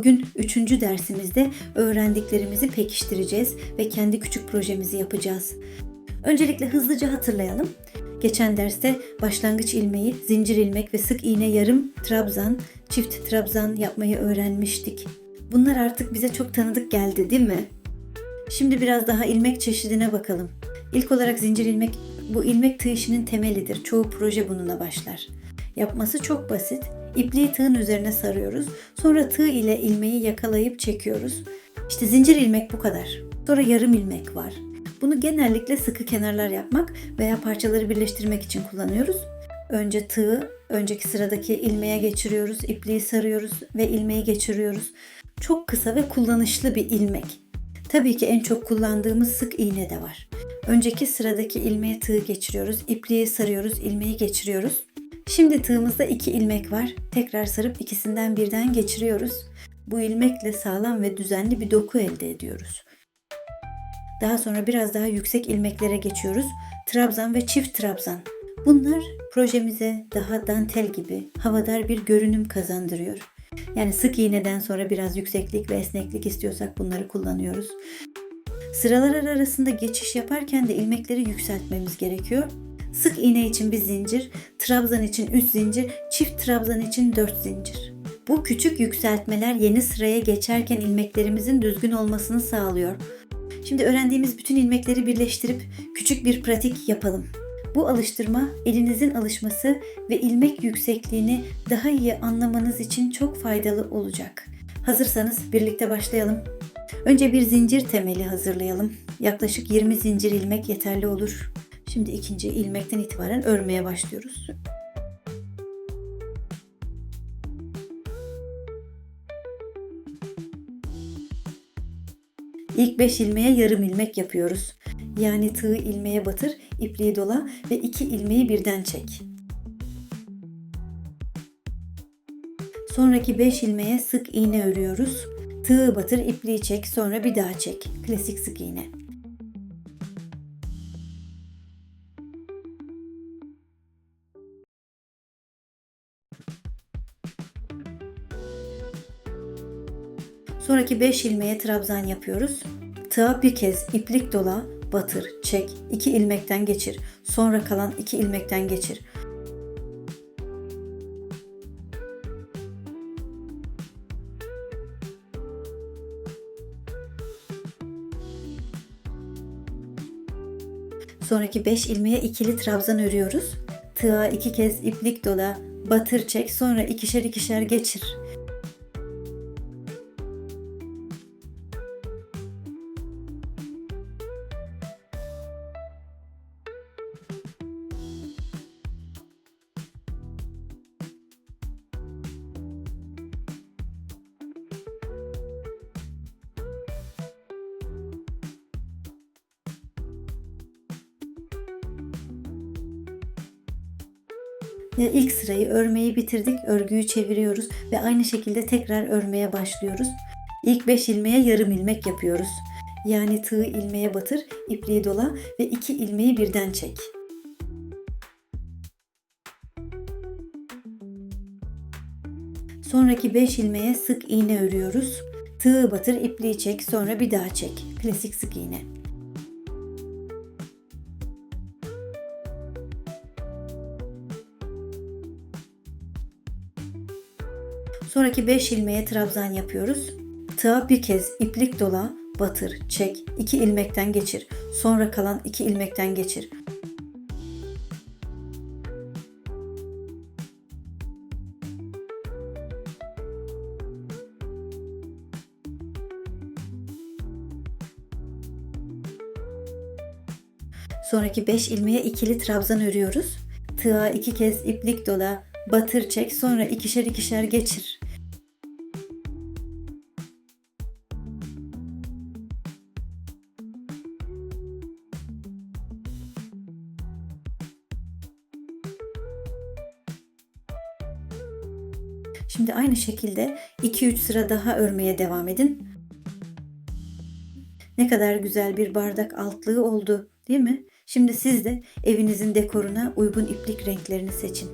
Bugün üçüncü dersimizde öğrendiklerimizi pekiştireceğiz ve kendi küçük projemizi yapacağız. Öncelikle hızlıca hatırlayalım. Geçen derste başlangıç ilmeği, zincir ilmek ve sık iğne yarım trabzan, çift trabzan yapmayı öğrenmiştik. Bunlar artık bize çok tanıdık geldi değil mi? Şimdi biraz daha ilmek çeşidine bakalım. İlk olarak zincir ilmek bu ilmek tığ işinin temelidir. Çoğu proje bununla başlar. Yapması çok basit. İpliği tığın üzerine sarıyoruz. Sonra tığ ile ilmeği yakalayıp çekiyoruz. İşte zincir ilmek bu kadar. Sonra yarım ilmek var. Bunu genellikle sıkı kenarlar yapmak veya parçaları birleştirmek için kullanıyoruz. Önce tığı önceki sıradaki ilmeğe geçiriyoruz, ipliği sarıyoruz ve ilmeği geçiriyoruz. Çok kısa ve kullanışlı bir ilmek. Tabii ki en çok kullandığımız sık iğne de var. Önceki sıradaki ilmeğe tığ geçiriyoruz, ipliği sarıyoruz, ilmeği geçiriyoruz. Şimdi tığımızda iki ilmek var. Tekrar sarıp ikisinden birden geçiriyoruz. Bu ilmekle sağlam ve düzenli bir doku elde ediyoruz. Daha sonra biraz daha yüksek ilmeklere geçiyoruz. Trabzan ve çift trabzan. Bunlar projemize daha dantel gibi havadar bir görünüm kazandırıyor. Yani sık iğneden sonra biraz yükseklik ve esneklik istiyorsak bunları kullanıyoruz. Sıralar arasında geçiş yaparken de ilmekleri yükseltmemiz gerekiyor. Sık iğne için bir zincir, trabzan için 3 zincir, çift trabzan için 4 zincir. Bu küçük yükseltmeler yeni sıraya geçerken ilmeklerimizin düzgün olmasını sağlıyor. Şimdi öğrendiğimiz bütün ilmekleri birleştirip küçük bir pratik yapalım. Bu alıştırma elinizin alışması ve ilmek yüksekliğini daha iyi anlamanız için çok faydalı olacak. Hazırsanız birlikte başlayalım. Önce bir zincir temeli hazırlayalım. Yaklaşık 20 zincir ilmek yeterli olur. Şimdi ikinci ilmekten itibaren örmeye başlıyoruz. İlk 5 ilmeğe yarım ilmek yapıyoruz. Yani tığı ilmeğe batır, ipliği dola ve iki ilmeği birden çek. Sonraki 5 ilmeğe sık iğne örüyoruz. Tığı batır, ipliği çek, sonra bir daha çek. Klasik sık iğne. Sonraki 5 ilmeğe trabzan yapıyoruz. Tığa bir kez iplik dola, batır, çek, 2 ilmekten geçir. Sonra kalan 2 ilmekten geçir. Sonraki 5 ilmeğe ikili trabzan örüyoruz. Tığa 2 kez iplik dola, batır, çek, sonra ikişer ikişer geçir. İlk sırayı örmeyi bitirdik. Örgüyü çeviriyoruz ve aynı şekilde tekrar örmeye başlıyoruz. İlk 5 ilmeğe yarım ilmek yapıyoruz. Yani tığı ilmeğe batır, ipliği dola ve 2 ilmeği birden çek. Sonraki 5 ilmeğe sık iğne örüyoruz. Tığı batır, ipliği çek, sonra bir daha çek. Klasik sık iğne. Sonraki 5 ilmeğe trabzan yapıyoruz. Tığa bir kez iplik dola, batır, çek, 2 ilmekten geçir. Sonra kalan 2 ilmekten geçir. Sonraki 5 ilmeğe ikili trabzan örüyoruz. Tığa 2 kez iplik dola, batır çek sonra ikişer ikişer geçir. Şimdi aynı şekilde 2-3 sıra daha örmeye devam edin. Ne kadar güzel bir bardak altlığı oldu, değil mi? Şimdi siz de evinizin dekoruna uygun iplik renklerini seçin.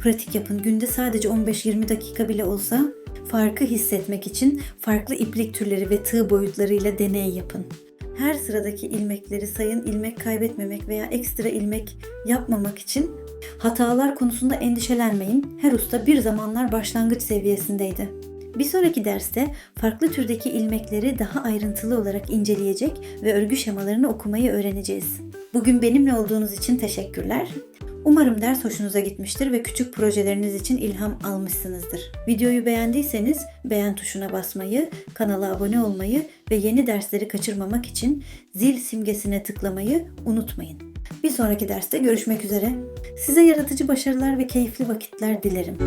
pratik yapın. Günde sadece 15-20 dakika bile olsa farkı hissetmek için farklı iplik türleri ve tığ boyutlarıyla deney yapın. Her sıradaki ilmekleri sayın, ilmek kaybetmemek veya ekstra ilmek yapmamak için hatalar konusunda endişelenmeyin. Her usta bir zamanlar başlangıç seviyesindeydi. Bir sonraki derste farklı türdeki ilmekleri daha ayrıntılı olarak inceleyecek ve örgü şemalarını okumayı öğreneceğiz. Bugün benimle olduğunuz için teşekkürler. Umarım ders hoşunuza gitmiştir ve küçük projeleriniz için ilham almışsınızdır. Videoyu beğendiyseniz beğen tuşuna basmayı, kanala abone olmayı ve yeni dersleri kaçırmamak için zil simgesine tıklamayı unutmayın. Bir sonraki derste görüşmek üzere. Size yaratıcı başarılar ve keyifli vakitler dilerim.